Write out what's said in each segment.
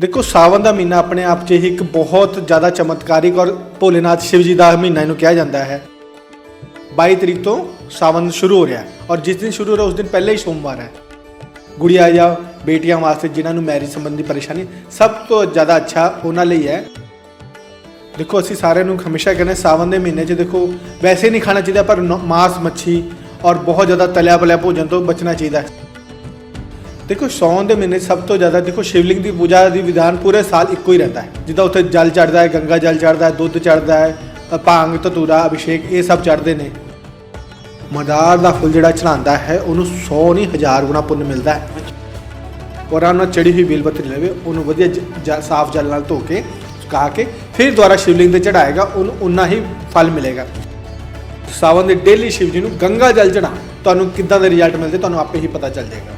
ਦੇਖੋ ਸਾਵਨ ਦਾ ਮਹੀਨਾ ਆਪਣੇ ਆਪ 'ਚ ਹੀ ਇੱਕ ਬਹੁਤ ਜ਼ਿਆਦਾ ਚਮਤਕਾਰਿਕ ਔਰ ਭੋਲੇਨਾਥ ਸ਼ਿਵ ਜੀ ਦਾ ਮਹੀਨਾ ਇਹਨੂੰ ਕਿਹਾ ਜਾਂਦਾ ਹੈ। 22 ਤਰੀਕ ਤੋਂ ਸਾਵਨ ਸ਼ੁਰੂ ਹੋ ਰਿਹਾ ਹੈ ਔਰ ਜਿਸ ਦਿਨ ਸ਼ੁਰੂ ਹੋ ਰਿਹਾ, ਉਸ ਦਿਨ ਪਹਿਲੇ ਹੀ ਸੋਮਵਾਰ ਹੈ। ਗੁੜੀਆ ਜਾਂ ਬੇਟੀਆਂ ਵਾਸਤੇ ਜਿਨ੍ਹਾਂ ਨੂੰ ਮੈਰਿਜ ਸੰਬੰਧੀ ਪਰੇਸ਼ਾਨੀ ਸਭ ਤੋਂ ਜ਼ਿਆਦਾ ਅੱਛਾ ਉਹਨਾਂ ਲਈ ਹੈ। ਦੇਖੋ, ਅਸੀਂ ਸਾਰਿਆਂ ਨੂੰ ਹਮੇਸ਼ਾ ਕਹਿੰਦੇ ਸਾਵਨ ਦੇ ਮਹੀਨੇ 'ਚ ਦੇਖੋ, ਵੈਸੇ ਨਹੀਂ ਖਾਣਾ ਚਾਹੀਦਾ, ਪਰ ਮਾਸ ਮੱਛੀ ਔਰ ਬਹੁਤ ਜ਼ਿਆਦਾ ਤਲਿਆ ਪਲਿਆ ਭੋਜਨ ਤੋਂ ਬਚਣਾ ਚਾਹੀਦਾ ਹੈ। ਦੇਖੋ, ਸੌਣ ਦੇ ਮਹੀਨੇ ਸਭ ਤੋਂ ਜ਼ਿਆਦਾ ਦੇਖੋ, ਸ਼ਿਵਲਿੰਗ ਦੀ ਪੂਜਾ ਦੀ ਵਿਧਾਨ ਪੂਰੇ ਸਾਲ ਇੱਕੋ ਹੀ ਰਹਿੰਦਾ ਹੈ। ਜਿੱਦਾਂ ਉੱਥੇ ਜਲ ਚੜਦਾ ਹੈ, ਗੰਗਾ ਜਲ ਚੜਦਾ ਹੈ, ਦੁੱਧ ਚੜਦਾ ਹੈ ਭਾਂਗ, ਧਤੂਰਾ, ਅਭਿਸ਼ੇਕ ਇਹ ਸਭ ਚੜਦੇ ਨੇ। ਮਦਾਰ ਦਾ ਫੁੱਲ ਜਿਹੜਾ ਚੜਾਉਂਦਾ ਹੈ, ਉਹਨੂੰ 100 ਨਹੀਂ, ਹਜ਼ਾਰ ਗੁਣਾ ਪੁੰਨ ਮਿਲਦਾ ਹੈ। ਔਰ ਉਹਨਾਂ ਚੜੀ ਹੋਈ ਬੇਲਪੱਤਰੀ ਲਵੇ, ਉਹਨੂੰ ਵਧੀਆ ਜ- ਸਾਫ਼ ਜਲ ਨਾਲ ਧੋ ਕੇ, ਸੁਕਾ ਕੇ, ਫਿਰ ਦੁਬਾਰਾ ਸ਼ਿਵਲਿੰਗ ਤੇ ਚੜਾਏਗਾ ਉਹਨੂੰ ਉਨਾ ਹੀ ਫਲ ਮਿਲੇਗਾ। ਸਾਵਨ ਦੇ ਡੇਲੀ ਸ਼ਿਵ ਜੀ ਨੂੰ ਗੰਗਾ ਜਲ ਚੜਾ ਤੁਹਾਨੂੰ ਕਿੱਦਾਂ ਦੇ ਰਿਜ਼ਲਟ ਮਿਲਦੇ, ਤੁਹਾਨੂੰ ਆਪੇ ਹੀ ਪਤਾ ਚੱਲ ਜਾਏਗਾ।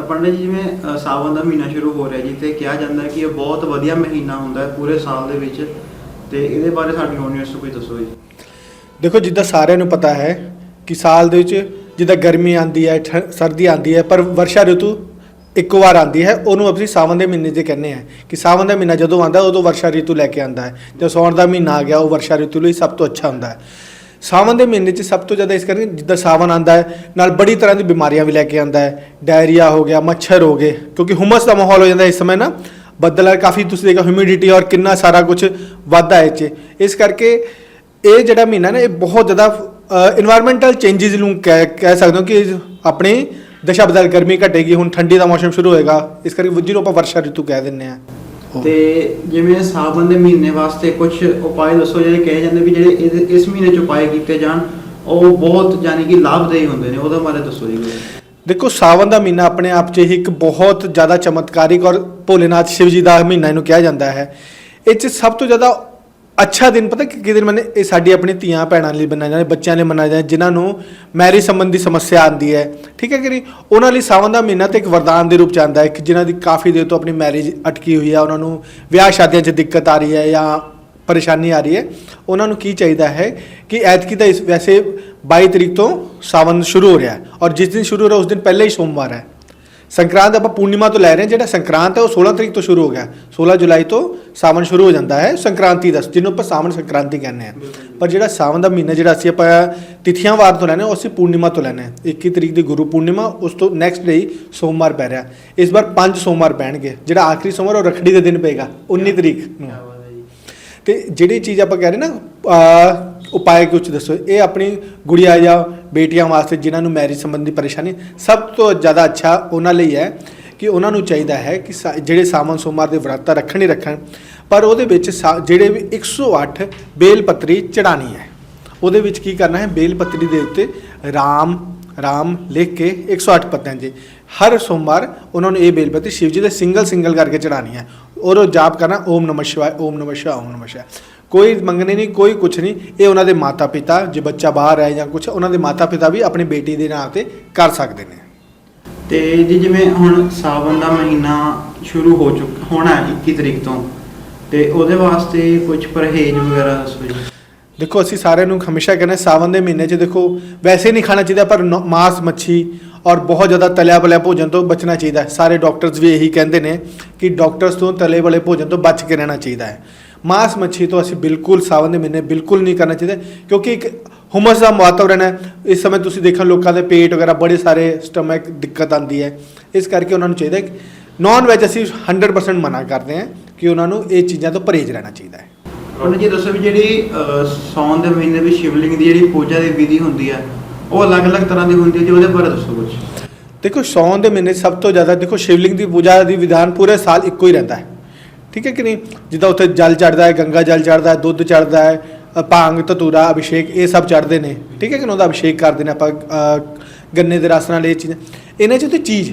ਤਾਂ ਪੰਡਿਤ ਜੀ, ਜਿਵੇਂ ਸਾਵਣ ਦਾ ਮਹੀਨਾ ਸ਼ੁਰੂ ਹੋ ਰਿਹਾ ਜੀ, ਤੇ ਕਿਹਾ ਜਾਂਦਾ ਕਿ ਇਹ ਬਹੁਤ ਵਧੀਆ ਮਹੀਨਾ ਹੁੰਦਾ ਹੈ ਪੂਰੇ ਸਾਲ ਦੇ ਵਿੱਚ। ਤੇ ਇਹਦੇ ਬਾਰੇ ਸਾਡੀ ਆਡੀਅנס ਨੂੰ ਕੋਈ ਦੱਸੋ ਜੀ? ਦੇਖੋ, ਜਿੱਦਾਂ ਸਾਰਿਆਂ ਨੂੰ ਪਤਾ ਹੈ ਕਿ ਸਾਲ ਦੇ ਵਿੱਚ ਜਿੱਦਾਂ ਗਰਮੀ ਆਂਦੀ ਹੈ, ਠ- ਸਰਦੀ ਆਂਦੀ ਹੈ, ਪਰ ਵਰਸ਼ਾ ਰਿਤੂ ਇੱਕ ਵਾਰ ਆਂਦੀ ਹੈ, ਉਹਨੂੰ ਅਸੀਂ ਸਾਵਣ ਦੇ ਮਹੀਨੇ 'ਚ ਕਹਿੰਦੇ ਆ ਕਿ ਸਾਵਣ ਦਾ ਮਹੀਨਾ ਜਦੋਂ ਆਂਦਾ ਉਦੋਂ ਵਰਸ਼ਾ ਰਿਤੂ ਲੈ ਕੇ ਆਂਦਾ ਹੈ। ਤੇ ਸੌਣ ਦਾ ਮਹੀਨਾ ਆ ਗਿਆ, ਉਹ ਵਰਸ਼ਾ ਰਿਤੂ ਲਈ ਸਭ ਤੋਂ ਅੱਛਾ ਹੁੰਦਾ ਹੈ। ਸਾਵਨ ਦੇ ਮਹੀਨੇ 'ਚ ਸਭ ਤੋਂ ਜ਼ਿਆਦਾ ਇਸ ਕਰਕੇ ਜਿੱਦਾਂ ਸਾਵਨ ਆਂਦਾ ਹੈ, ਨਾਲ ਬੜੀ ਤਰ੍ਹਾਂ ਦੀ ਬਿਮਾਰੀਆਂ ਵੀ ਲੈ ਕੇ ਆਂਦਾ ਹੈ। ਡਾਇਰੀਆ ਹੋ ਗਿਆ, ਮੱਛਰ ਹੋ ਗਏ, ਕਿਉਂਕਿ ਹਮਸ ਦਾ ਮਾਹੌਲ ਹੋ ਜਾਂਦਾ ਇਸ ਸਮੇਂ ਨਾ। ਬੱਦਲ ਕਾਫੀ ਤੁਸੀਂ ਦੇਖੋ ਹਿਊਮਿਡਿਟੀ ਔਰ ਕਿੰਨਾ ਸਾਰਾ ਕੁਝ ਵੱਧਦਾ ਹੈ ਚ ਇਸ ਕਰਕੇ ਇਹ ਜਿਹੜਾ ਮਹੀਨਾ ਨਾ, ਇਹ ਬਹੁਤ ਜ਼ਿਆਦਾ এনवायरमेंटਲ ਚੇਂजेस ਨੂੰ ਕਹਿ ਕਹਿ ਸਕਦੇ ਹਾਂ ਕਿ ਆਪਣੇ ਦਸ਼ਾ ਬਦਲ ਗਰਮੀ ਘਟੇਗੀ, ਹੁਣ ਠੰਡੀ ਦਾ ਮੌਸਮ ਸ਼ੁਰੂ ਹੋਏਗਾ। ਇਸ ਕਰਕੇ ਜਿਹਨੂੰ ਆਪਾਂ ਵਰਸ਼ਾ ਰਿਤੂ ਕਹਿ ਦਿੰਨੇ ਆ ਤੇ ਜਿਵੇਂ ਸਾਵਨ ਦੇ ਮਹੀਨੇ ਵਾਸਤੇ ਕੁਝ ਉਪਾਅ ਦੱਸੋ ਜਿਹੜੇ ਕਹੇ ਜਾਂਦੇ ਵੀ ਜਿਹੜੇ ਇਹਦੇ- ਇਸ ਮਹੀਨੇ ਚ ਉਪਾਅ ਕੀਤੇ ਜਾਣ ਉਹ ਬਹੁਤ ਯਾਨੀ ਕਿ ਲਾਭਦਾਈ ਹੁੰਦੇ ਨੇ ਉਹਦੇ ਬਾਰੇ ਦੱਸੋ ਜੀ। ਦੇਖੋ ਸਾਵਨ ਦਾ ਮਹੀਨਾ ਆਪਣੇ ਆਪ 'ਚ ਹੀ ਇੱਕ ਬਹੁਤ ਜ਼ਿਆਦਾ ਚਮਤਕਾਰਿਕ ਔਰ ਭੋਲੇਨਾਥ ਸ਼ਿਵ ਜੀ ਦਾ ਮਹੀਨਾ ਇਹਨੂੰ ਕਿਹਾ ਜਾਂਦਾ ਹੈ ਇਹ 'ਚ ਸਭ ਤੋਂ ਜ਼ਿਆਦਾ ਅੱਛਾ ਦਿਨ ਪਤਾ ਕਿ ਕਿ ਦਿਨ ਮੰਨੇ ਇਹ ਸਾਡੀ ਆਪਣੀ ਧੀਆਂ ਭੈਣਾਂ ਲਈ ਬਣਾਇਆ ਜਾਂਦਾ, ਬੱਚਿਆਂ ਲਈ ਮਨਾਇਆ ਜਾਂਦਾ, ਜਿਨ੍ਹਾਂ ਨੂੰ ਮੈਰਿਜ ਸੰਬੰਧੀ ਸਮੱਸਿਆ ਆਉਂਦੀ ਹੈ। ਠੀਕ ਹੈ ਕਿ ਨਹੀਂ? ਉਹਨਾਂ ਲਈ ਸਾਵਨ ਦਾ ਮਹੀਨਾ ਤੇ ਇੱਕ ਵਰਦਾਨ ਦੇ ਰੂਪ ਚ ਆਉਂਦਾ ਹੈ ਕਿ ਜਿਨ੍ਹਾਂ ਦੀ ਕਾਫੀ ਦੇਰ ਤੋਂ ਆਪਣੀ ਮੈਰਿਜ ਅਟਕੀ ਹੋਈ ਹੈ, ਉਹਨਾਂ ਨੂੰ ਵਿਆਹ ਸ਼ਾਦੀਆਂ 'ਚ ਦਿੱਕਤ ਆ ਰਹੀ ਹੈ ਜਾਂ ਪਰੇਸ਼ਾਨੀ ਆ ਰਹੀ ਹੈ। ਉਹਨਾਂ ਨੂੰ ਕੀ ਚਾਹੀਦਾ ਹੈ ਕਿ ਐਤਕੀ ਦਾ ਇਸ ਵੈਸੇ 22 ਤਰੀਕ ਤੋਂ ਸਾਵਨ ਸ਼ੁਰੂ ਹੋ ਰਿਹਾ ਹੈ ਔਰ ਜਿਸ ਦਿਨ ਸ਼ੁਰੂ ਹੋ ਰਿਹਾ, ਉਸ ਦਿਨ ਪਹਿਲੇ ਹੀ ਸੋਮਵਾਰ ਹੈ। ਸੰਕਰਾਂਤ ਆਪਾਂ ਪੂਰਨਿਮਾ ਤੋਂ ਲੈ ਰਹੇ ਹਾਂ, ਜਿਹੜਾ ਸੰਕਰਾਂਤ ਹੈ ਉਹ 16 ਤਰੀਕ ਤੋਂ ਸ਼ੁਰੂ ਹੋ ਗਿਆ। 16 ਜੁਲਾਈ ਤੋਂ ਸਾਵਣ ਸ਼ੁਰੂ ਹੋ ਜਾਂਦਾ ਹੈ, ਸੰਕ੍ਰਾਂਤੀ ਦਾ, ਜਿਹਨੂੰ ਆਪਾਂ ਸਾਵਣ ਸੰਕ੍ਰਾਂਤੀ ਕਹਿੰਦੇ ਆ ਪਰ ਜਿਹੜਾ ਸਾਵਣ ਦਾ ਮਹੀਨਾ ਜਿਹੜਾ ਅਸੀਂ ਆਪਾਂ ਤਿਥੀਆਂ ਵਾਰ ਤੋਂ ਲੈਣੇ ਉਹ ਅਸੀਂ ਪੂਰਨਿਮਾ ਤੋਂ ਲੈਣੇ ਆ 21 ਤਰੀਕ ਦੀ ਗੁਰੂ ਪੂਰਨਿਮਾ, ਉਸ ਤੋਂ ਨੈਕਸਟ ਡੇ ਸੋਮਵਾਰ ਪੈ ਰਿਹਾ। ਇਸ ਵਾਰ ਪੰਜ ਸੋਮਵਾਰ ਪੈਣਗੇ। ਜਿਹੜਾ ਆਖਰੀ ਸੋਮਵਾਰ, ਉਹ ਰੱਖੜੀ ਦੇ ਦਿਨ ਪਏਗਾ 19 ਤਰੀਕ ਨੂੰ। ਤੇ ਜਿਹੜੀ ਚੀਜ਼ ਆਪਾਂ ਕਹਿ ਰਹੇ ਨਾ ਉਪਾਅ ਕੁਝ ਦੱਸੋ। ਇਹ ਆਪਣੀ ਗੁੜੀਆ ਜਾਂ ਬੇਟੀਆਂ ਵਾਸਤੇ ਜਿਨ੍ਹਾਂ ਨੂੰ ਮੈਰਿਜ ਸੰਬੰਧੀ ਪਰੇਸ਼ਾਨੀ, ਸਭ ਤੋਂ ਜ਼ਿਆਦਾ ਅੱਛਾ ਉਹਨਾਂ ਲਈ ਹੈ ਕਿ ਉਹਨਾਂ ਨੂੰ ਚਾਹੀਦਾ ਹੈ ਕਿ ਜਿਹੜੇ ਸਾਵਨ ਸੋਮਵਾਰ ਦੇ ਵਰਤ ਰੱਖਣ ਹੀ ਰੱਖਣ। ਪਰ ਉਹਦੇ ਵਿੱਚ ਜਿਹੜੇ ਵੀ 108 ਬੇਲ ਪੱਤਰੀ ਚੜਾਣੀ ਹੈ। ਉਹਦੇ ਵਿੱਚ ਕੀ ਕਰਨਾ ਹੈ? ਬੇਲ ਪੱਤਰੀ ਦੇ ਉੱਤੇ ਰਾਮ ਰਾਮ ਲਿਖ ਕੇ 108 ਪੱਤਿਆਂ ਦੇ ਹਰ ਸੋਮਵਾਰ ਉਹਨਾਂ ਨੂੰ ਇਹ ਬੇਲ ਪੱਤਰੀ ਸ਼ਿਵ ਦੇ ਸਿੰਗਲ ਸਿੰਗਲ ਕਰਕੇ ਚੜਾਣੀ ਹੈ। ਔਰ ਉਹ ਜਾਪ ਕਰਨਾ, ਓਮ ਨਮः ਓਮ ਨਮः ਓਮ ਨਮਸ਼ਿਵਾਇ ਕੋਈ ਮੰਗਣੇ ਨਹੀਂ ਕੋਈ ਕੁਝ ਨਹੀਂ। ਇਹ ਉਹਨਾਂ ਦੇ ਮਾਤਾ ਪਿਤਾ ਜੇ ਬੱਚਾ ਬਾਹਰ ਹੈ ਜਾਂ ਕੁਝ ਉਹਨਾਂ ਦੇ ਮਾਤਾ ਪਿਤਾ ਵੀ ਆਪਣੀ ਬੇਟੀ ਦੇ ਨਾਂ ਤੇ ਕਰ ਸਕਦੇ ਨੇ। ਤੇ ਜੀ ਜਿਵੇਂ ਹੁਣ ਸਾਵਨ ਦਾ ਮਹੀਨਾ ਸ਼ੁਰੂ ਹੋ ਚੁੱਕਾ ਹੋਣਾ ਹੈ 21 ਤਰੀਕ ਤੋਂ ਤੇ ਉਹਦੇ ਵਾਸਤੇ ਕੁਝ ਪਰਹੇਜ਼ ਵਗੈਰਾ ਦੱਸੋ ਜੀ। ਦੇਖੋ ਅਸੀਂ ਸਾਰਿਆਂ ਨੂੰ ਹਮੇਸ਼ਾ ਕਹਿੰਦੇ ਸਾਵਨ ਦੇ ਮਹੀਨੇ 'ਚ ਦੇਖੋ ਵੈਸੇ ਨਹੀਂ ਖਾਣਾ ਚਾਹੀਦਾ ਪਰ ਮਾਸ ਮੱਛੀ ਔਰ ਬਹੁਤ ਜ਼ਿਆਦਾ ਤਲਿਆ ਬਲਿਆ ਭੋਜਨ ਤੋਂ ਬਚਣਾ ਚਾਹੀਦਾ ਹੈ। ਸਾਰੇ ਡਾਕਟਰਸ ਵੀ ਇਹੀ ਕਹਿੰਦੇ ਨੇ ਕਿ ਡਾਕਟਰਸ ਤੋਂ ਤਲੇ ਵਾਲੇ ਭੋਜਨ ਤੋਂ ਬਚ ਕੇ ਰਹਿਣਾ ਚਾਹੀਦਾ ਹੈ। ਮਾਸ ਮੱਛੀ ਤੋਂ ਅਸੀਂ ਬਿਲਕੁਲ ਸਾਵਨ ਦੇ ਮਹੀਨੇ ਬਿਲਕੁਲ ਨਹੀਂ ਕਰਨਾ ਚਾਹੀਦਾ ਕਿਉਂਕਿ ਇੱਕ ਹੁਮਸ ਦਾ ਵਾਤਾਵਰਣ ਹੈ। ਇਸ ਸਮੇਂ ਤੁਸੀਂ ਦੇਖੋ ਲੋਕਾਂ ਦੇ ਪੇਟ ਵਗੈਰਾ ਬੜੇ ਸਾਰੇ ਸਟਮਕ ਦਿੱਕਤ ਆਉਂਦੀ ਹੈ। ਇਸ ਕਰਕੇ ਉਹਨਾਂ ਨੂੰ ਚਾਹੀਦਾ ਕਿ ਨਾਨ ਵੈਜ ਅਸੀਂ 100% ਮਨਾ ਕਰਦੇ ਹਾਂ ਕਿ ਉਹਨਾਂ ਨੂੰ ਇਹ ਚੀਜ਼ਾਂ ਤੋਂ ਪਰਹੇਜ਼ ਰਹਿਣਾ ਚਾਹੀਦਾ ਹੈ। ਹੁਣ ਜੀ ਦੱਸੋ ਵੀ ਜਿਹੜੀ ਅ, ਸਾਉਣ ਦੇ ਮਹੀਨੇ ਵਿੱਚ ਸ਼ਿਵਲਿੰਗ ਦੀ ਜਿਹੜੀ ਪੂਜਾ ਦੀ ਵਿਧੀ ਹੁੰਦੀ ਹੈ ਉਹ ਅਲੱਗ-ਅਲੱਗ ਤਰ੍ਹਾਂ ਦੀ ਹੁੰਦੀ ਹੈ ਜੀ ਉਹਦੇ ਬਾਰੇ ਦੱਸੋ ਕੁਝ ਦੇਖੋ ਸੌਣ ਦੇ ਮਹੀਨੇ ਸਭ ਤੋਂ ਜ਼ਿਆਦਾ ਦੇਖੋ ਸ਼ਿਵਲਿੰਗ ਦੀ ਪੂਜਾ ਦੀ ਵਿਧਾਨ ਪੂਰੇ ਸਾਲ ਇੱਕੋ ਹੀ ਰਹਿੰਦਾ ਹੈ। ਠੀਕ ਹੈ ਕਿ ਨਹੀਂ? ਜਿੱਦਾਂ ਉੱਥੇ ਜਲ ਚੜਦਾ ਹੈ, ਗੰਗਾ ਜਲ ਚੜਦਾ ਹੈ, ਦੁੱਧ ਚੜਦਾ ਹੈ ਭਾਂਗ, ਧਤੂਰਾ, ਅਭਿਸ਼ੇਕ ਇਹ ਸਭ ਚੜਦੇ ਨੇ। ਠੀਕ ਹੈ ਕਿ ਨਹੀਂ? ਉਹਦਾ ਅਭਿਸ਼ੇਕ ਕਰਦੇ ਨੇ ਆਪਾਂ ਗੰਨੇ ਦੇ ਰਸ ਨਾਲ ਇਹ ਚੀਜ਼ਾਂ। ਇਹਨਾਂ 'ਚ ਤੇ ਚੀਜ਼।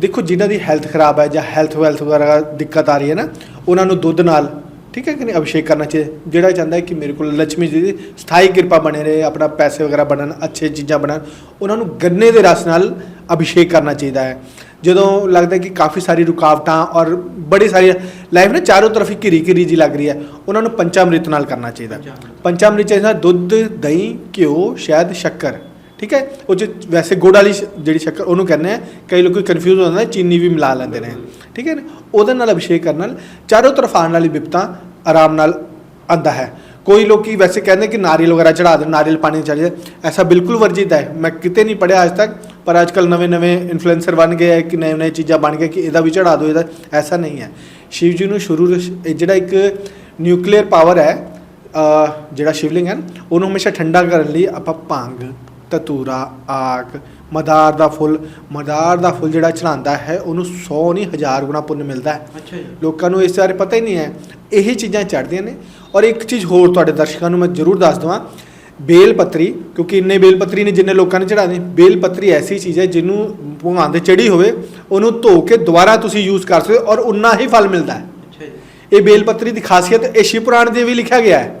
ਦੇਖੋ ਜਿਨ੍ਹਾਂ ਦੀ ਹੈਲਥ ਖਰਾਬ ਹੈ ਜਾਂ ਹੈਲਥ ਵੈਲਥ ਵਗੈਰਾ ਦਿੱਕਤ ਆ ਰਹੀ ਹੈ ਨਾ, ਉਹਨਾਂ ਨੂੰ ਦੁੱਧ ਨਾਲ, ਠੀਕ ਹੈ ਕਿ ਨਹੀਂ? ਅਭਿਸ਼ੇਕ ਕਰਨਾ ਚਾਹੀਦਾ। ਜਿਹੜਾ ਚਾਹੁੰਦਾ ਹੈ ਕਿ ਮੇਰੇ ਕੋਲ ਲక్ష్ਮੀ ਜੀ ਦੀ ਸਥਾਈ ਕਿਰਪਾ ਬਣੇ ਰਹੇ, ਆਪਣਾ ਪੈਸੇ ਵਗੈਰਾ ਬਣਨ, ਅੱਛੇ ਚੀਜ਼ਾਂ ਬਣਨ, ਉਹਨਾਂ ਨੂੰ ਗੰਨੇ ਦੇ ਰਸ ਨਾਲ ਅਭਿਸ਼ੇਕ ਕਰਨਾ ਚਾਹੀਦਾ ਹੈ। ਜਦੋਂ ਲੱਗਦਾ ਕਿ ਕਾਫੀ ਸਾਰੀ ਰੁਕਾਵਟਾਂ ਔਰ ਬੜੀ ਸਾਰੀ ਲਾਈਫ ਨਾ ਚਾਰੋਂ ਤਰਫ ਹੀ ਘਿਰੀ ਘਿਰੀ ਜੀ ਲੱਗ ਰਹੀ ਹੈ। ਉਹਨਾਂ ਨੂੰ ਪੰਚਾਮ੍ਰਿਤ ਨਾਲ ਕਰਨਾ ਚਾਹੀਦਾ। ਪੰਚਾਮ੍ਰਿਤ। ਚਾਹੀਦਾ ਦੁੱਧ ਦਹੀਂ ਘਿਓ ਸ਼ਹਿਦ ਸ਼ੱਕਰ ਠੀਕ ਹੈ? ਉਹ 'ਚ ਵੈਸੇ ਗੁੜ ਵਾਲੀ ਜਿਹੜੀ ਸ਼ੱਕਰ ਉਹਨੂੰ ਕਹਿੰਦੇ ਆ। ਕਈ ਲੋਕ ਕਨਫਿਊਜ਼ ਹੋ ਜਾਂਦੇ ਨੇ, ਚੀਨੀ ਵੀ ਮਿਲਾ ਲੈਂਦੇ ਨੇ। ਠੀਕ ਹੈ ਨਾ? ਉਹਦੇ ਨਾਲ ਅਭਿਸ਼ੇਕ ਕਰਨ ਨਾਲ ਚਾਰੋਂ ਤਰਫ ਆਉਣ ਵਾਲੀ ਵਿਪਤਾ ਆਰਾਮ ਨਾਲ ਆਉਂਦਾ ਹੈ। ਕੋਈ ਲੋਕੀ ਵੈਸੇ ਕਹਿੰਦੇ ਕਿ ਨਾਰੀਅਲ ਵਗੈਰਾ ਚੜਾ ਦੇ ਨਾਰੀਅਲ ਪਾਣੀ ਚੜ ਜਾਏ। ਐਸਾ ਬਿਲਕੁਲ ਵਰਜਿਤ ਹੈ। ਮੈਂ ਕਿਤੇ ਨਹੀਂ ਪੜਿਆ ਅੱਜ ਤੱਕ। ਪਰ ਅੱਜ ਕੱਲ ਨਵੇਂ ਨਵੇਂ ਇਨਫਲੂਐਂਸਰ ਬਣ ਗਏ ਹੈ ਕਿ ਨਵੇਂ ਨਵੇਂ ਚੀਜ਼ਾਂ ਬਣ ਗਏ ਕਿ ਇਹਦਾ ਵੀ ਚੜਾ ਦਿਓ ਇਹਦਾ ਐਸਾ ਨਹੀਂ ਹੈ। ਸ਼ਿਵ ਜੀ ਨੂੰ ਸ਼ੁਰੂ ਜਿਹੜਾ ਇੱਕ ਨਿਊਕਲੀਅਰ ਪਾਵਰ ਹੈ ਜਿਹੜਾ ਸ਼ਿਵਲਿੰਗ ਹੈ ਉਹਨੂੰ ਹਮੇਸ਼ਾ ਠੰਡਾ ਕਰਨ ਲਈ ਆਪਾਂ ਭੰਗ ਤਤੂਰਾ ਆਕ ਮਦਾਰ ਦਾ ਫੁੱਲ ਮਦਾਰ ਦਾ ਫੁੱਲ ਜਿਹੜਾ ਚੜਾਉਂਦਾ ਹੈ ਉਹਨੂੰ 100 ਨਹੀਂ ਹਜ਼ਾਰ ਗੁਣਾ ਪੁੰਨ ਮਿਲਦਾ ਹੈ। ਅੱਛਾ ਜੀ। ਲੋਕਾਂ ਨੂੰ ਇਸ ਬਾਰੇ ਪਤਾ ਹੀ ਨਹੀਂ ਹੈ। ਇਹ ਚੀਜ਼ਾਂ ਚੜ੍ਹਦੀਆਂ ਨੇ। ਔਰ ਇੱਕ ਚੀਜ਼ ਹੋਰ ਤੁਹਾਡੇ ਦਰਸ਼ਕਾਂ ਨੂੰ ਮੈਂ ਜ਼ਰੂਰ ਦੱਸ ਦਵਾਂ ਬੇਲ ਪੱਤਰੀ ਕਿਉਂਕਿ ਇੰਨੇ ਬੇਲ ਪੱਤਰੀ ਨੇ ਜਿੰਨੇ ਲੋਕਾਂ ਨੇ ਚੜਾਦੇ ਬੇਲ ਪੱਤਰੀ ਐਸੀ ਚੀਜ਼ ਹੈ ਜਿਹਨੂੰ ਭਗਵਾਨ ਦੇ ਚੜੀ ਹੋਵੇ ਉਹਨੂੰ ਧੋ ਕੇ ਦੁਬਾਰਾ ਤੁਸੀਂ ਯੂਜ਼ ਕਰ ਸਕਦੇ ਹੋ ਔਰ ਉਨਾ ਹੀ ਫਲ ਮਿਲਦਾ ਹੈ। ਇਹ ਬੇਲ ਪੱਤਰੀ ਦੀ ਖਾਸੀਅਤ ਇਹ ਸ਼ਿਵ ਪੁਰਾਣ ਦੇ ਵੀ ਲਿਖਿਆ ਗਿਆ ਹੈ।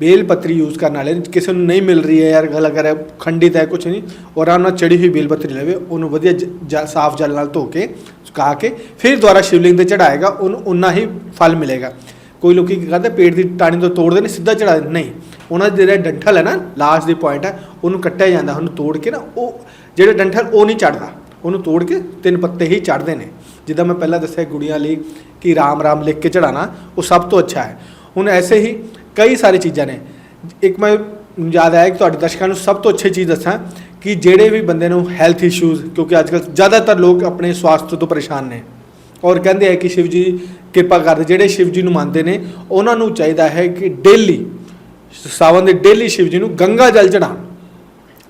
ਬੇਲ ਪੱਤਰੀ ਯੂਜ਼ ਕਰਨ ਵਾਲੇ ਕਿਸੇ ਨੂੰ ਨਹੀਂ ਮਿਲ ਰਹੀ ਹੈ ਯਾਰ ਗੱਲ ਅਗਰ ਹੈ ਖੰਡਿਤ ਹੈ ਕੁਝ ਨਹੀਂ। ਔਰ ਆਰਾਮ ਨਾਲ ਚੜੀ ਹੋਈ ਬੇਲ ਪੱਤਰੀ ਲਵੇ ਉਹਨੂੰ ਵਧੀਆ ਸਾਫ਼ ਜਲ ਨਾਲ ਧੋ ਕੇ ਸੁਕਾ ਕੇ ਫਿਰ ਦੁਬਾਰਾ ਸ਼ਿਵਲਿੰਗ ਤੇ ਚੜਾਏਗਾ ਉਹਨੂੰ ਉਨਾ ਹੀ ਫਲ ਮਿਲੇਗਾ। ਕੋਈ ਲੋਕੀ ਕੀ ਕਰਦੇ ਪੇਟ ਦੀ ਟਾਣੀ ਤੋਂ ਤੋੜਦੇ ਨੇ ਸਿੱਧਾ ਚੜਾ ਦਿੰਦੇ ਨਹੀਂ ਉਹਨਾਂ ਦਾ ਜਿਹੜਾ ਡੰਠਲ ਹੈ ਨਾ ਲਾਸਟ ਦੀ ਪੁਆਇੰਟ ਹੈ, ਉਹਨੂੰ ਕੱਟਿਆ ਜਾਂਦਾ, ਉਹਨੂੰ ਤੋੜ ਕੇ ਨਾ, ਉਹ ਜਿਹੜੇ ਡੰਠਲ, ਉਹ ਨਹੀਂ ਚੜਦਾ ਉਹਨੂੰ ਤੋੜ ਕੇ ਤਿੰਨ ਪੱਤੇ ਹੀ ਚੜਦੇ ਨੇ। ਜਿੱਦਾਂ ਮੈਂ ਪਹਿਲਾਂ ਦੱਸਿਆ ਗੁੜੀਆਂ ਲਈ ਕਿ ਰਾਮ ਰਾਮ ਲਿਖ ਕੇ ਚੜਾਣਾ ਉਹ ਸਭ ਤੋਂ ਅੱਛਾ ਹੈ। ਹੁਣ ਐਸੇ ਹੀ ਕਈ ਸਾਰੀ ਚੀਜ਼ਾਂ ਨੇ। ਇੱਕ ਮੈਂ ਯਾਦ ਆਇਆ ਕਿ ਤੁਹਾਡੇ ਦਰਸ਼ਕਾਂ ਨੂੰ ਸਭ ਤੋਂ ਅੱਛੀ ਚੀਜ਼ ਦੱਸਾਂ ਕਿ ਜਿਹੜੇ ਵੀ ਬੰਦੇ ਨੂੰ ਹੈਲਥ ਇਸ਼ੂਜ਼ ਕਿਉਂਕਿ ਅੱਜ ਅੱਜਕੱਲ ਜ਼ਿਆਦਾਤਰ ਲੋਕ ਆਪਣੇ ਸਵਾਸਥ ਤੋਂ ਪਰੇਸ਼ਾਨ ਨੇ। ਔਰ ਕਹਿੰਦੇ ਆ ਕਿ ਸ਼ਿਵ ਜੀ ਕਿਰਪਾ ਕਰਦੇ, ਜਿਹੜੇ ਸ਼ਿਵ ਜੀ ਨੂੰ ਮੰਨਦੇ ਨੇ, ਉਹਨਾਂ ਨੂੰ ਚਾਹੀਦਾ ਹੈ ਕਿ ਡੇਲੀ ਸਾਵਨ ਦੇ ਡੇਲੀ ਸ਼ਿਵ ਜੀ ਨੂੰ ਗੰਗਾ ਜਲ ਚੜਾਉਣ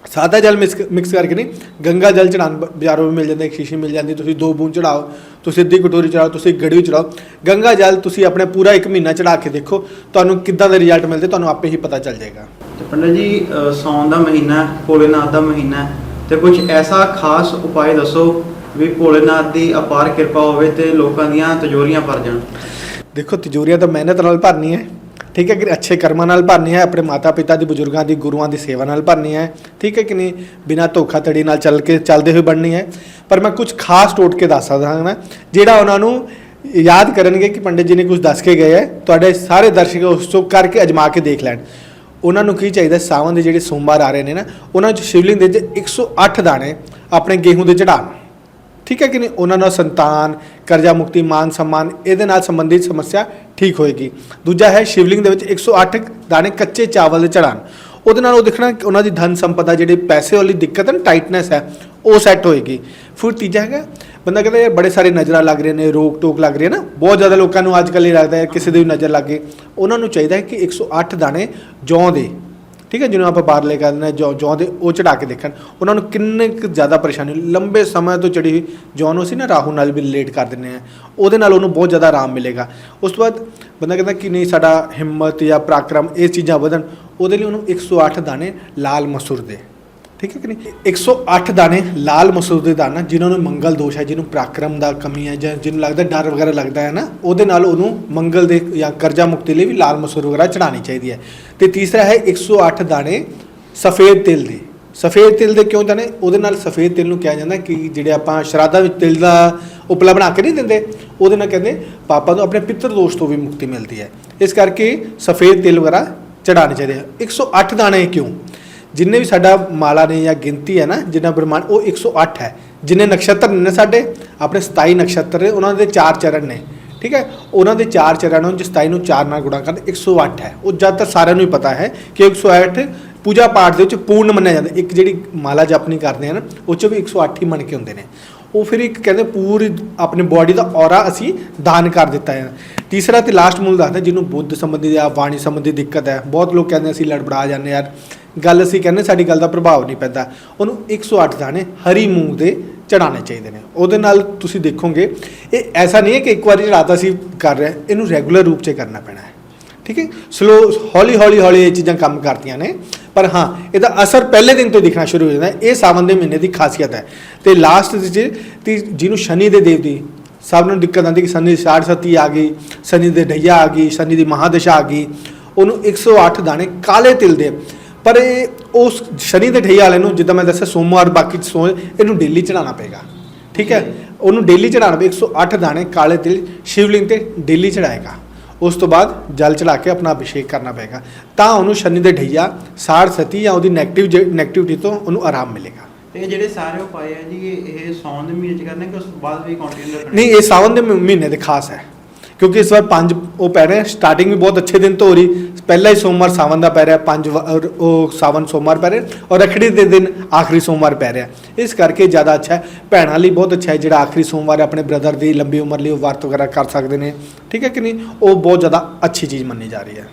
ਸਾਦਾ ਜਲ ਮਿਕਸ ਕਰਕੇ ਨਹੀਂ ਗੰਗਾ ਜਲ ਚੜਾਉਣ ਬਾਜ਼ਾਰੋਂ ਵੀ ਮਿਲ ਜਾਂਦਾ ਇੱਕ ਸ਼ੀਸ਼ੀ ਮਿਲ ਜਾਂਦੀ ਤੁਸੀਂ ਦੋ ਬੂੰਦ ਚੜਾਓ ਤੁਸੀਂ ਅੱਧੀ ਕਟੋਰੀ ਚੜਾਓ ਤੁਸੀਂ ਗੜਵੀ ਚੜਾਓ ਗੰਗਾ ਜਲ ਤੁਸੀਂ ਆਪਣੇ ਪੂਰਾ ਇੱਕ ਮਹੀਨਾ ਚੜਾ ਕੇ ਦੇਖੋ ਤੁਹਾਨੂੰ ਕਿੱਦਾਂ ਦੇ ਰਿਜ਼ਲਟ ਮਿਲਦੇ ਤੁਹਾਨੂੰ ਆਪੇ ਹੀ ਪਤਾ ਚੱਲ ਜਾਏਗਾ। ਤੇ ਪੰਡਤ ਜੀ ਅ, ਸਾਉਣ ਦਾ ਮਹੀਨਾ ਭੋਲੇਨਾਥ ਦਾ ਮਹੀਨਾ ਤੇ ਕੁਝ ਐਸਾ ਖਾਸ ਉਪਾਅ ਦੱਸੋ ਵੀ ਭੋਲੇਨਾਥ ਦੀ ਅਪਾਰ ਕਿਰਪਾ ਹੋਵੇ ਤੇ ਲੋਕਾਂ ਦੀਆਂ ਤਜੋਰੀਆਂ ਭਰ ਜਾਣ। ਦੇਖੋ ਤਿਜੋਰੀਆਂ ਤਾਂ ਮਿਹਨਤ ਨਾਲ ਭਰਨੀ ਹੈ। ਠੀਕ ਹੈ ਕਿ ਅੱਛੇ ਕਰਮਾਂ ਨਾਲ ਭਰਨੀ ਹੈ, ਆਪਣੇ ਮਾਤਾ ਪਿਤਾ ਦੀ, ਬਜ਼ੁਰਗਾਂ ਦੀ, ਗੁਰੂਆਂ ਦੀ ਸੇਵਾ ਨਾਲ ਭਰਨੀ ਹੈ, ਠੀਕ ਹੈ ਕਿ ਨਹੀਂ? ਬਿਨਾਂ ਧੋਖਾਧੜੀ ਨਾਲ ਚੱਲ ਕੇ ਚੱਲਦੇ ਹੋਏ ਬਣਨੀ ਹੈ। ਪਰ ਮੈਂ ਕੁਝ ਖਾਸ ਟੋਟ ਕੇ ਦੱਸ ਸਕਦਾ ਹਾਂ ਜਿਹੜਾ ਉਹਨਾਂ ਨੂੰ ਯਾਦ ਕਰਨਗੇ ਕਿ ਪੰਡਿਤ ਜੀ ਨੇ ਕੁਝ ਦੱਸ ਕੇ ਗਏ ਹੈ, ਤੁਹਾਡੇ ਸਾਰੇ ਦਰਸ਼ਕ ਉਸ ਤੋਂ ਕਰਕੇ ਅਜਮਾ ਕੇ ਦੇਖ ਲੈਣ। ਉਹਨਾਂ ਨੂੰ ਕੀ ਚਾਹੀਦਾ ਸਾਵਨ ਦੇ ਜਿਹੜੇ ਸੋਮਵਾਰ ਆ ਰਹੇ ਨੇ ਨਾ, ਉਹਨਾਂ 'ਚ ਸ਼ਿਵਲਿੰਗ ਦੇ 'ਚ 108 ਦਾਣੇ ਆਪਣੇ ਗੇਹੂੰ ਦੇ ਚੜਾਉਣ ਠੀਕ ਹੈ ਕਿ ਨਹੀਂ? ਉਹਨਾਂ ਨਾਲ ਸੰਤਾਨ, ਕਰਜ਼ਾ ਮੁਕਤੀ, ਮਾਨ ਸਨਮਾਨ, ਇਹਦੇ ਨਾਲ ਸੰਬੰਧਿਤ ਸਮੱਸਿਆ ਠੀਕ ਹੋਏਗੀ। ਦੂਜਾ ਹੈ ਸ਼ਿਵਲਿੰਗ ਦੇ ਵਿੱਚ 108 ਦਾਣੇ ਕੱਚੇ ਚਾਵਲ ਦੇ ਚੜਾਨ ਉਹਦੇ ਨਾਲ ਉਹ ਦੇਖਣਾ ਕਿ ਉਹਨਾਂ ਦੀ ਧਨ ਸੰਪਦਾ, ਜਿਹੜੀ ਪੈਸੇ ਵਾਲੀ ਦਿੱਕਤ ਹੈ ਟਾਈਟਨੈਸ ਹੈ, ਉਹ ਸੈੱਟ ਹੋਏਗੀ। ਫਿਰ ਤੀਜਾ ਹੈਗਾ, ਬੰਦਾ ਕਹਿੰਦਾ ਯਾਰ ਬੜੇ ਸਾਰੇ ਨਜ਼ਰਾਂ ਲੱਗ ਰਹੇ ਨੇ ਰੋਕ ਟੋਕ ਲੱਗ ਰਹੀ ਹੈ ਨਾ। ਬਹੁਤ ਜ਼ਿਆਦਾ ਲੋਕਾਂ ਨੂੰ ਅੱਜ ਕੱਲ੍ਹ ਇਹ ਲੱਗਦਾ ਹੈ ਕਿਸੇ ਦੀ ਵੀ ਨਜ਼ਰ ਲੱਗ ਗਈ। ਉਹਨਾਂ ਨੂੰ ਚਾਹੀਦਾ ਹੈ ਕਿ 108 ਦਾਣੇ ਜੌਂ ਦੇ। ਠੀਕ ਹੈ, ਜਿਹਨੂੰ ਆਪਾਂ ਬਾਹਰ ਲੈ ਕੇ ਆਉਂਦੇ ਜੋ ਜੌਂ ਦੇ ਉਹ ਚੜਾ ਕੇ ਦੇਖਣ। ਉਹਨਾਂ ਨੂੰ ਕਿੰਨੇ ਕੁ ਜ਼ਿਆਦਾ ਪਰੇਸ਼ਾਨੀ ਲੰਬੇ ਸਮੇਂ ਤੋਂ ਚੜੀ ਹੋਈ ਜੌਂ ਨੂੰ ਅਸੀਂ ਨਾ ਰਾਹੂ ਨਾਲ ਵੀ ਰਿਲੇਟ ਕਰ ਦਿੰਦੇ ਆ ਉਹਦੇ ਨਾਲ ਉਹਨੂੰ ਬਹੁਤ ਜ਼ਿਆਦਾ ਆਰਾਮ ਮਿਲੇਗਾ। ਉਸ ਤੋਂ ਬਾਅਦ ਬੰਦਾ ਕਹਿੰਦਾ ਕਿ ਨਹੀਂ, ਸਾਡਾ ਹਿੰਮਤ ਜਾਂ ਪਰਾਕਰਮ ਇਹ ਚੀਜ਼ਾਂ ਵਧਣ। ਉਹਦੇ ਲਈ ਉਹਨੂੰ 108 ਦਾਣੇ ਲਾਲ ਮਸੂਰ ਦੇ। ਠੀਕ ਹੈ ਕਿ ਨਹੀਂ? 108 ਦਾਣੇ ਲਾਲ ਮਸੂਰ ਦੇ ਦਾਣਾ, ਜਿਨ੍ਹਾਂ ਨੂੰ ਮੰਗਲ ਦੋਸ਼ ਹੈ, ਜਿਹਨੂੰ ਪਰਾਕਰਮ ਦਾ ਕਮੀ ਹੈ ਜਾਂ ਜਿਹਨੂੰ ਲੱਗਦਾ ਡਰ ਵਗੈਰਾ ਲੱਗਦਾ ਹੈ ਨਾ, ਉਹਦੇ ਨਾਲ ਉਹਨੂੰ ਮੰਗਲ ਦੇ ਜਾਂ ਕਰਜ਼ਾ ਮੁਕਤੀ ਲਈ ਵੀ ਲਾਲ ਮਸੂਰ ਵਗੈਰਾ ਚੜਾਣੀ ਚਾਹੀਦੀ ਹੈ। ਤੇ ਤੀਸਰਾ ਹੈ 108 ਦਾਣੇ ਸਫੇਦ ਤਿਲ ਦੇ। ਸਫੇਦ ਤਿਲ ਦੇ ਕਿਉਂ ਦਾਣੇ? ਉਹਦੇ ਨਾਲ ਸਫੇਦ ਤਿਲ ਨੂੰ ਕਿਹਾ ਜਾਂਦਾ ਕਿ ਜਿਹੜੇ ਆਪਾਂ ਸ਼ਰਾਧਾਂ ਵਿੱਚ ਤਿਲ ਦਾ ਉਪਲਾ ਬਣਾ ਕੇ ਨਹੀਂ ਦਿੰਦੇ, ਉਹਦੇ ਨਾਲ ਕਹਿੰਦੇ ਪਾਪਾ ਨੂੰ ਆਪਣੇ ਪਿੱਤਰ ਦੋਸ਼ ਤੋਂ ਵੀ ਮੁਕਤੀ ਮਿਲਦੀ ਹੈ। ਇਸ ਕਰਕੇ ਸਫੇਦ ਤਿਲ ਵਗੈਰਾ ਚੜਾਣੇ ਚਾਹੀਦੇ ਆ। 108 ਦਾਣੇ ਕਿਉਂ? ਜਿੰਨੇ ਵੀ ਸਾਡਾ ਮਾਲਾ ਨੇ ਜਾਂ ਗਿਣਤੀ ਹੈ ਨਾ, ਜਿੰਨਾ ਬ੍ਰਹਮੰਡ, ਉਹ 108 ਹੈ। ਜਿੰਨੇ ਨਕਸ਼ਤਰ ਨੇ ਸਾਡੇ, ਆਪਣੇ 27 ਨਕਸ਼ਤਰ ਨੇ, ਉਹਨਾਂ ਦੇ ਚਾਰ ਚਰਨ ਨੇ। ਠੀਕ ਹੈ? ਉਹਨਾਂ ਦੇ ਚਾਰ ਚਰਨ ਨੂੰ 27 ਨੂੰ 4 ਨਾਲ ਗੁਣਾ ਕਰਦੇ 108 ਹੈ। ਉਹ ਜ਼ਿਆਦਾਤਰ ਸਾਰਿਆਂ ਨੂੰ ਹੀ ਪਤਾ ਹੈ ਕਿ 108 ਪੂਜਾ ਪਾਠ ਦੇ ਵਿੱਚ ਪੂਰਨ ਮੰਨਿਆ ਜਾਂਦਾ। ਇੱਕ ਜਿਹੜੀ ਮਾਲਾ ਜਪਨੀ ਕਰਦੇ ਆ ਨਾ ਉਹ ਚ ਵੀ 108 ਹੀ ਮੰਨ ਕੇ ਹੁੰਦੇ ਨੇ। ਉਹ ਫਿਰ ਇੱਕ ਕਹਿੰਦੇ ਪੂਰੀ ਆਪਣੀ ਬਾਡੀ ਦਾ ਔਰਾ ਅਸੀਂ ਦਾਨ ਕਰ ਦਿੱਤਾ ਹੈ। ਤੀਸਰਾ ਤੇ ਲਾਸਟ ਮੂਲ ਦੱਸਦਾ, ਜਿਹਨੂੰ ਬੁੱਧ ਸੰਬੰਧੀ ਜਾਂ ਬਾਣੀ ਸੰਬੰਧੀ ਦਿੱਕਤ ਹੈ। ਬਹੁਤ ਲੋਕ ਕਹਿੰਦੇ ਅਸੀਂ ਲੜਬੜਾ ਜਾਂਦੇ ਯਾਰ। ਗੱਲ ਅਸੀਂ ਕਹਿੰਦੇ ਸਾਡੀ ਗੱਲ ਦਾ ਪ੍ਰਭਾਵ ਨਹੀਂ ਪੈਂਦਾ। ਉਹਨੂੰ 108 ਦਾਣੇ ਹਰੀ ਮੂੰਗ ਦੇ ਚੜਾਉਣੇ ਚਾਹੀਦੇ ਨੇ। ਉਹਦੇ ਨਾਲ ਤੁਸੀਂ ਦੇਖੋਗੇ, ਇਹ ਐਸਾ ਨਹੀਂ ਹੈ ਕਿ ਇੱਕ ਵਾਰੀ ਚੜਾਤਾ ਅਸੀਂ ਕਰ ਰਹੇ ਇਹਨੂੰ ਰੈਗੂਲਰ ਰੂਪ 'ਚ ਕਰਨਾ ਪੈਣਾ ਹੈ। ਠੀਕ ਹੈ? ਸਲੋ ਹੌਲੀ ਹੌਲੀ ਹੌਲੀ ਇਹ ਚੀਜ਼ਾਂ ਕੰਮ ਕਰਦੀਆਂ ਨੇ। ਪਰ ਹਾਂ, ਇਹਦਾ ਅਸਰ ਪਹਿਲੇ ਦਿਨ ਤੋਂ ਦਿਖਣਾ ਸ਼ੁਰੂ ਹੋ ਜਾਂਦਾ ਹੈ। ਇਹ ਸਾਵਨ ਦੇ ਮਹੀਨੇ ਦੀ ਖਾਸੀਅਤ ਹੈ। ਤੇ ਲਾਸਟ ਵਿੱਚ ਤੇ ਜਿਹਨੂੰ ਸ਼ਨੀ ਦੇ ਦੇਵ ਦੀ, ਸਭ ਨੂੰ ਦਿੱਕਤ ਆਉਂਦੀ ਕਿ ਸ਼ਨੀ ਦੀ ਸਾੜ ਸਤੀ ਆ ਗਈ, ਸ਼ਨੀ ਦੇ ਢਈਆ ਆ ਗਈ, ਸ਼ਨੀ ਦੀ ਮਹਾਦਸ਼ਾ ਆ ਗਈ। ਉਹਨੂੰ 108 ਦਾਣੇ ਕਾਲੇ ਤਿਲ ਦੇ ਪਰ ਇਹ ਉਸ ਸ਼ਨੀ ਦੇ ਢਈਆ ਵਾਲੇ ਨੂੰ ਜਿੱਦਾਂ ਮੈਂ ਦੱਸਿਆ ਸੋਮਵਾਰ ਬਾਕੀ ਸੋ ਇਹਨੂੰ ਡੇਲੀ ਚੜਾਉਣਾ ਪਏਗਾ। ਠੀਕ ਹੈ? ਉਹਨੂੰ ਡੇਲੀ ਚੜਾਉਣਾ ਪਏ 108 ਦਾਣੇ ਕਾਲੇ ਤਿਲ ਸ਼ਿਵਲਿੰਗ ਤੇ ਡੇਲੀ ਚੜਾਏਗਾ ਉਸ ਤੋਂ ਬਾਅਦ ਜਲ ਚੜਾ ਕੇ ਆਪਣਾ ਅਭਿਸ਼ੇਕ ਕਰਨਾ ਪਏਗਾ। ਤਾਂ ਉਹਨੂੰ ਸ਼ਨੀ ਦੇ ਢਈਆ ਸਾੜ ਸਤੀ ਜਾਂ ਉਹਦੀ 네ਗੇਟਿਵ 네ਗੇਟਿਵਿਟੀ ਤੋਂ ਉਹਨੂੰ ਆਰਾਮ ਮਿਲੇਗਾ। ਤੇ ਇਹ ਜਿਹੜੇ ਸਾਰੇ ਉਪਾਅ ਹੈ ਜੀ ਇਹ ਸਾਉਣ ਦੇ ਮਹੀਨੇ ਚ ਕਰਨੇ ਕਿ ਉਸ ਤੋਂ ਬਾਅਦ ਵੀ ਕੰਟੀਨਿਊ ਨਹੀਂ ਇਹ ਸਾਵਨ ਦੇ ਮਹੀਨੇ ਦੇ ਖਾਸ ਹੈ। ਕਿਉਂਕਿ ਇਸ ਵਾਰ ਪੰਜ ਉਹ ਪੈ ਰਹੇ ਸਟਾਰਟਿੰਗ ਵੀ ਬਹੁਤ ਅੱਛੇ ਦਿਨ ਤੋਂ ਹੋ ਰਹੀ। ਪਹਿਲਾ ਹੀ ਸੋਮਵਾਰ ਸਾਵਨ ਦਾ ਪੈ ਰਿਹਾ, ਪੰਜ ਉਹ ਸਾਵਨ ਸੋਮਵਾਰ ਪੈ ਰਿਹਾ ਔਰ ਰੱਖੜੀ ਦੇ ਦਿਨ ਆਖਰੀ ਸੋਮਵਾਰ ਪੈ ਰਿਹਾ। ਇਸ ਕਰਕੇ ਜ਼ਿਆਦਾ ਅੱਛਾ ਹੈ। ਭੈਣਾਂ ਲਈ ਬਹੁਤ ਅੱਛਾ ਹੈ ਜਿਹੜਾ ਆਖਰੀ ਸੋਮਵਾਰ ਆਪਣੇ ਬ੍ਰਦਰ ਦੀ ਲੰਬੀ ਉਮਰ ਲਈ ਉਹ ਵਰਤ ਵਗੈਰਾ ਕਰ ਸਕਦੇ ਨੇ। ਠੀਕ ਹੈ ਕਿ ਨਹੀਂ? ਉਹ ਬਹੁਤ ਜ਼ਿਆਦਾ ਅੱਛੀ ਚੀਜ਼ ਮੰਨੀ ਜਾ ਰਹੀ ਹੈ।